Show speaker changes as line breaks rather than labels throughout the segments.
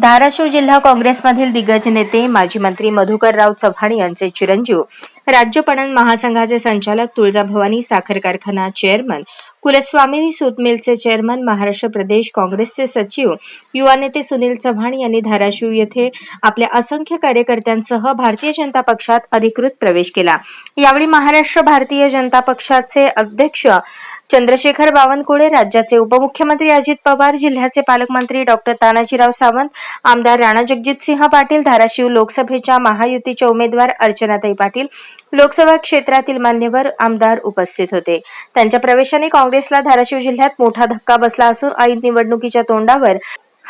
धाराशिव जिल्हा काँग्रेसमधील दिग्गज नेते माजी मंत्री मधुकरराव चव्हाण यांचे चिरंजीव राज्य पणन महासंघाचे संचालक तुळजाभवानी साखर कारखाना चेअरमन कुलस्वामिनी सूत मिलचे चेअरमन महाराष्ट्र प्रदेश काँग्रेसचे सचिव युवा नेते सुनील चव्हाण यांनी धाराशिव येथे आपल्या असंख्य कार्यकर्त्यांसह भारतीय जनता पक्षात अधिकृत प्रवेश केला. यावेळी महाराष्ट्र भारतीय जनता पक्षाचे अध्यक्ष चंद्रशेखर बावनकुळे राज्याचे उपमुख्यमंत्री अजित पवार जिल्ह्याचे पालकमंत्री डॉक्टर तानाजीराव सावंत आमदार राणा जगजितसिंह पाटील धाराशिव लोकसभेच्या महायुतीच्या उमेदवार अर्चनाताई पाटील लोकसभा क्षेत्रातील मान्यवर आमदार उपस्थित होते. त्यांच्या प्रवेशाने काँग्रेसला धाराशिव जिल्ह्यात मोठा धक्का बसला असून ऐन निवडणुकीच्या तोंडावर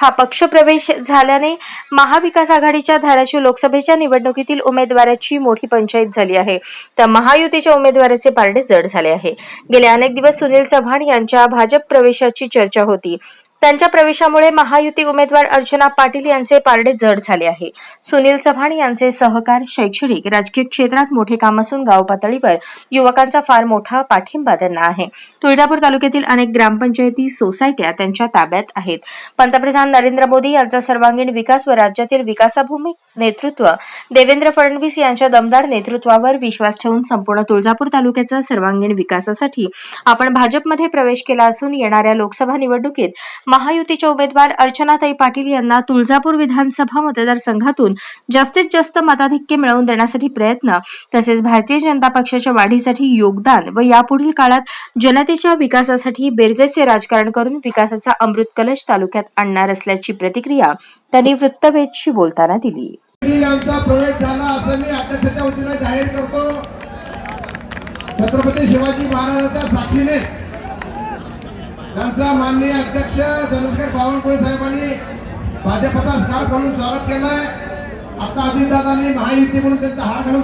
हा पक्षप्रवेश झाल्याने महाविकास आघाडीच्या धाराशिव लोकसभेच्या निवडणुकीतील उमेदवाराची मोठी पंचायत झाली आहे. तर महायुतीच्या उमेदवाराचे पारडे जड झाले आहे. गेले अनेक दिवस सुनील चव्हाण यांच्या भाजप प्रवेशाची चर्चा होती. त्यांच्या प्रवेशामुळे महायुती उमेदवार अर्चना पाटील यांचे पारडे जड झाले आहे. सुनील चव्हाण यांचे सहकार शैक्षणिक राजकीय क्षेत्रात मोठे काम असून गाव पातळीवर युवकांचा फार मोठा पाठिंबा त्यांना आहे. तुळजापूर तालुक्यातील अनेक ग्रामपंचायती सोसायट्या त्यांच्या ताब्यात आहेत. पंतप्रधान नरेंद्र मोदी यांचा सर्वांगीण विकास व राज्यातील विकासाभूमी नेतृत्व देवेंद्र फडणवीस यांच्या दमदार नेतृत्वावर विश्वास ठेवून संपूर्ण तुळजापूर तालुक्याचा सर्वांगीण विकासासाठी आपण भाजपमध्ये प्रवेश केला असून येणाऱ्या लोकसभा निवडणुकीत महायुतीच्या उमेदवार अर्चनाताई पाटील यांना तुळजापूर विधानसभा मतदारसंघातून जास्तीत जास्त मताधिक्य मिळवून देण्यासाठी प्रयत्न तसेच भारतीय जनता पक्षाच्या वाढीसाठी योगदान व यापुढील काळात जनतेच्या विकासासाठी बेरजेचे राजकारण करून विकासाचा अमृत कलश तालुक्यात आणणार असल्याची प्रतिक्रिया त्यांनी वृत्तवेधशी बोलताना दिली.
आमचा प्रवेश झाला असं मी अध्यक्षाच्या वतीनं जाहीर करतो. छत्रपती शिवाजी महाराजांच्या साक्षीनेच त्यांचा माननीय अध्यक्ष चंद्रशेखर बावनकुळे साहेबांनी भाजपचा स्कार्फ घालून स्वागत केलंय. आता अजितदादांनी महायुती म्हणून त्यांचा हार घालून